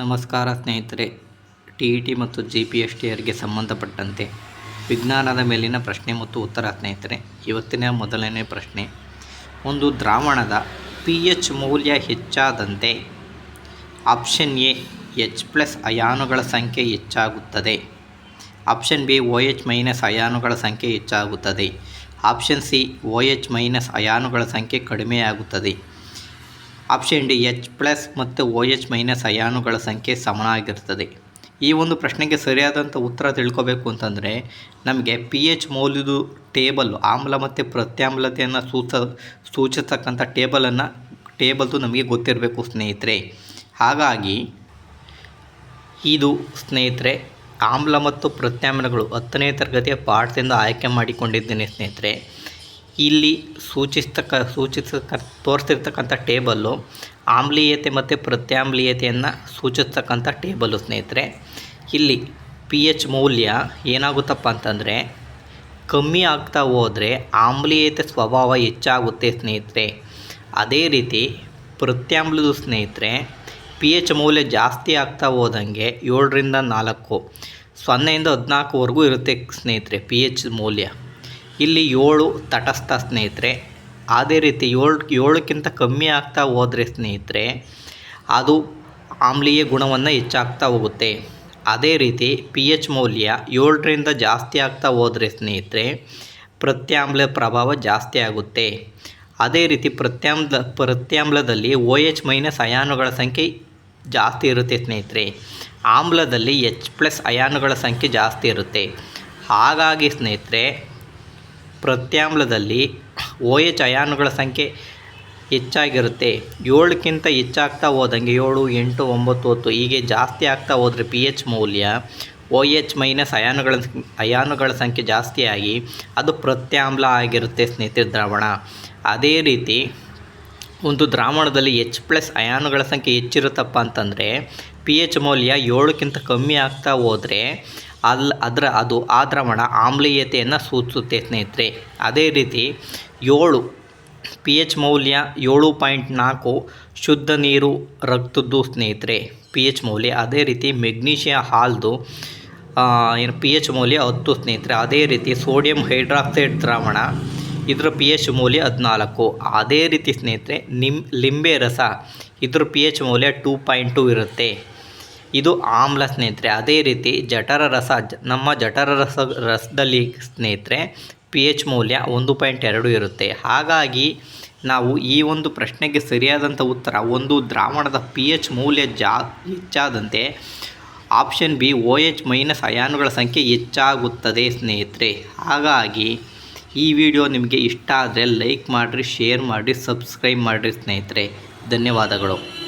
ನಮಸ್ಕಾರ ಸ್ನೇಹಿತರೆ, T E T ಮತ್ತು ಜಿ ಪಿ ಎಸ್ ಟಿಯರಿಗೆ ಸಂಬಂಧಪಟ್ಟಂತೆ ವಿಜ್ಞಾನದ ಮೇಲಿನ ಪ್ರಶ್ನೆ ಮತ್ತು ಉತ್ತರ ಸ್ನೇಹಿತರೆ, ಇವತ್ತಿನ ಮೊದಲನೇ ಪ್ರಶ್ನೆ. ಒಂದು ದ್ರಾವಣದ ಪಿ ಎಚ್ ಮೌಲ್ಯ ಹೆಚ್ಚಾದಂತೆ ಆಪ್ಷನ್ ಎ, ಎಚ್ ಪ್ಲಸ್ ಅಯಾನುಗಳ ಸಂಖ್ಯೆ ಹೆಚ್ಚಾಗುತ್ತದೆ. Option B O H minus ಅಯಾನುಗಳ ಸಂಖ್ಯೆ ಹೆಚ್ಚಾಗುತ್ತದೆ. Option C O H minus ಅಯಾನುಗಳ ಸಂಖ್ಯೆ ಕಡಿಮೆಯಾಗುತ್ತದೆ. ಆಪ್ಷನ್ ಡಿ, ಎಚ್ ಪ್ಲಸ್ ಮತ್ತು ಒ ಎಚ್ ಮೈನಸ್ ಅಯಾನುಗಳ ಸಂಖ್ಯೆ ಸಮನಾಗಿರ್ತದೆ ಈ ಒಂದು ಪ್ರಶ್ನೆಗೆ ಸರಿಯಾದಂಥ ಉತ್ತರ ತಿಳ್ಕೊಬೇಕು ಅಂತಂದರೆ, ನಮಗೆ ಪಿ ಎಚ್ ಮೌಲ್ಯದು ಟೇಬಲ್, ಆಮ್ಲ ಮತ್ತು ಪ್ರತ್ಯಾಮ್ಲತೆಯನ್ನು ಸೂಚ, ಸೂಚಿಸ್ತಕ್ಕಂಥ ಟೇಬಲನ್ನು, ಟೇಬಲ್ದು ನಮಗೆ ಗೊತ್ತಿರಬೇಕು ಸ್ನೇಹಿತರೆ. ಹಾಗಾಗಿ, ಇದು ಸ್ನೇಹಿತರೆ, ಆಮ್ಲ ಮತ್ತು ಪ್ರತ್ಯಾಮ್ಲಗಳು ಹತ್ತನೇ ತರಗತಿಯ ಪಾಠದಿಂದ ಆಯ್ಕೆ ಮಾಡಿಕೊಂಡಿದ್ದೇನೆ ಸ್ನೇಹಿತರೆ. ಇಲ್ಲಿ ಸೂಚಿಸ್ತಕ್ಕ ಸೂಚಿಸ್ತಕ್ಕ ತೋರಿಸ್ತಿರ್ತಕ್ಕಂಥ ಟೇಬಲ್ಲು ಆಮ್ಲೀಯತೆ ಮತ್ತು ಪ್ರತ್ಯಾಮ್ಲೀಯತೆಯನ್ನು ಸೂಚಿಸ್ತಕ್ಕಂಥ ಟೇಬಲ್ಲು ಸ್ನೇಹಿತರೆ. ಇಲ್ಲಿ ಪಿ ಎಚ್ ಮೌಲ್ಯ ಏನಾಗುತ್ತಪ್ಪ ಅಂತಂದರೆ, ಕಮ್ಮಿ ಆಗ್ತಾ ಹೋದರೆ ಆಮ್ಲೀಯತೆ ಸ್ವಭಾವ ಹೆಚ್ಚಾಗುತ್ತೆ ಸ್ನೇಹಿತರೆ. ಅದೇ ರೀತಿ ಪ್ರತ್ಯಾಮ್ಲದ ಸ್ನೇಹಿತರೆ ಪಿ ಎಚ್ ಮೌಲ್ಯ ಜಾಸ್ತಿ ಆಗ್ತಾ ಹೋದಂಗೆ ಏಳರಿಂದ ನಾಲ್ಕು, ಸೊನ್ನೆಯಿಂದ ಹದಿನಾಲ್ಕುವರೆಗೂ ಇರುತ್ತೆ ಸ್ನೇಹಿತರೆ ಪಿ ಎಚ್ ಮೌಲ್ಯ. ಇಲ್ಲಿ ಏಳು ತಟಸ್ಥ ಸ್ನೇಹಿತರೆ. ಅದೇ ರೀತಿ ಏಳು, ಏಳಕ್ಕಿಂತ ಕಮ್ಮಿ ಆಗ್ತಾ ಹೋದರೆ ಸ್ನೇಹಿತರೆ, ಅದು ಆಮ್ಲೀಯ ಗುಣವನ್ನು ಹೆಚ್ಚಾಗ್ತಾ ಹೋಗುತ್ತೆ. ಅದೇ ರೀತಿ ಪಿ ಎಚ್ ಮೌಲ್ಯ ಏಳರಿಂದ ಜಾಸ್ತಿ ಆಗ್ತಾ ಹೋದರೆ ಸ್ನೇಹಿತರೆ, ಪ್ರತ್ಯಾಮ್ಲ ಪ್ರಭಾವ ಜಾಸ್ತಿ ಆಗುತ್ತೆ. ಅದೇ ರೀತಿ ಪ್ರತ್ಯಾಮ್ಲ, ಪ್ರತ್ಯಾಮ್ಲದಲ್ಲಿ ಓ ಎಚ್ ಮೈನಸ್ ಅಯಾನುಗಳ ಸಂಖ್ಯೆ ಜಾಸ್ತಿ ಇರುತ್ತೆ ಸ್ನೇಹಿತರೆ. ಆಮ್ಲದಲ್ಲಿ ಎಚ್ ಪ್ಲಸ್ ಅಯಾನುಗಳ ಸಂಖ್ಯೆ ಜಾಸ್ತಿ ಇರುತ್ತೆ. ಹಾಗಾಗಿ ಸ್ನೇಹಿತರೆ ಪ್ರತ್ಯಾಮ್ಲದಲ್ಲಿ ಓಎಚ್ ಎಚ್ ಅಯಾನುಗಳ ಸಂಖ್ಯೆ ಹೆಚ್ಚಾಗಿರುತ್ತೆ. ಏಳಕ್ಕಿಂತ ಹೆಚ್ಚಾಗ್ತಾ ಹೋದಂಗೆ ಏಳು, ಎಂಟು, ಒಂಬತ್ತು, ಹತ್ತು, ಹೀಗೆ ಜಾಸ್ತಿ ಆಗ್ತಾ ಹೋದರೆ ಪಿ ಎಚ್ ಮೌಲ್ಯ ಓ ಎಚ್ ಮೈನಸ್ ಅಯಾನುಗಳ ಅಯಾನುಗಳ ಸಂಖ್ಯೆ ಜಾಸ್ತಿಯಾಗಿ ಅದು ಪ್ರತ್ಯಾಮ್ಲ ಆಗಿರುತ್ತೆ ಸ್ನೇಹಿತರೆ ದ್ರಾವಣ. ಅದೇ ರೀತಿ ಒಂದು ದ್ರಾವಣದಲ್ಲಿ ಎಚ್ ಪ್ಲಸ್ ಅಯಾನುಗಳ ಸಂಖ್ಯೆ ಹೆಚ್ಚಿರುತ್ತಪ್ಪ ಅಂತಂದರೆ ಪಿ ಎಚ್ ಮೌಲ್ಯ ಏಳಕ್ಕಿಂತ ಕಮ್ಮಿ ಆಗ್ತಾ ಹೋದರೆ ಅಲ್ಲಿ ಅದರ ಅದು ಆ ದ್ರಾವಣ ಆಮ್ಲೀಯತೆಯನ್ನು ಸೂಚಿಸುತ್ತೆ ಸ್ನೇಹಿತರೆ. ಅದೇ ರೀತಿ ಏಳು ಪಿ ಎಚ್ ಮೌಲ್ಯ ಏಳು ಪಾಯಿಂಟ್ ನಾಲ್ಕು ಶುದ್ಧ ನೀರು ರಕ್ತದ್ದು ಸ್ನೇಹಿತರೆ. ಪಿ ಎಚ್ ಮೌಲ್ಯ ಅದೇ ರೀತಿ ಮೆಗ್ನೀಷಿಯ ಹಾಲ್ದು ಏನು ಪಿ ಎಚ್ ಮೌಲ್ಯ ಹತ್ತು ಸ್ನೇಹಿತರೆ. ಅದೇ ರೀತಿ ಸೋಡಿಯಂ ಹೈಡ್ರಾಕ್ಸೈಡ್ ದ್ರಾವಣ ಇದರ ಪಿ ಎಚ್ ಮೌಲ್ಯ ಹದಿನಾಲ್ಕು. ಅದೇ ರೀತಿ ಸ್ನೇಹಿತರೆ, ನಿಮ್ ಲಿಂಬೆ ರಸ ಇದ್ರ ಪಿ ಎಚ್ ಮೌಲ್ಯ ಟೂ ಪಾಯಿಂಟ್ ಟು ಇರುತ್ತೆ. ಇದು ಆಮ್ಲ ಸ್ನೇಹಿತರೆ, ಅದೇ ರೀತಿ ಜಠರ ರಸ ನಮ್ಮ ಜಠರ ರಸ, ರಸದಲ್ಲಿ ಸ್ನೇಹಿತರೆ ಪಿ ಎಚ್ ಮೌಲ್ಯ ಒಂದು ಪಾಯಿಂಟ್ ಎರಡು ಇರುತ್ತೆ. ಹಾಗಾಗಿ ನಾವು ಈ ಒಂದು ಪ್ರಶ್ನೆಗೆ ಸರಿಯಾದಂಥ ಉತ್ತರ, ಒಂದು ದ್ರಾವಣದ ಪಿ ಎಚ್ ಮೌಲ್ಯ ಜಾ, ಹೆಚ್ಚಾದಂತೆ option B O H minus ಅಯಾನುಗಳ ಸಂಖ್ಯೆ ಹೆಚ್ಚಾಗುತ್ತದೆ ಸ್ನೇಹಿತರೆ. ಹಾಗಾಗಿ ಈ ವಿಡಿಯೋ ನಿಮಗೆ ಇಷ್ಟ ಆದರೆ ಲೈಕ್ ಮಾಡಿರಿ ಶೇರ್ ಮಾಡಿರಿ ಸಬ್ಸ್ಕ್ರೈಬ್ ಮಾಡಿರಿ ಸ್ನೇಹಿತರೆ. ಧನ್ಯವಾದಗಳು.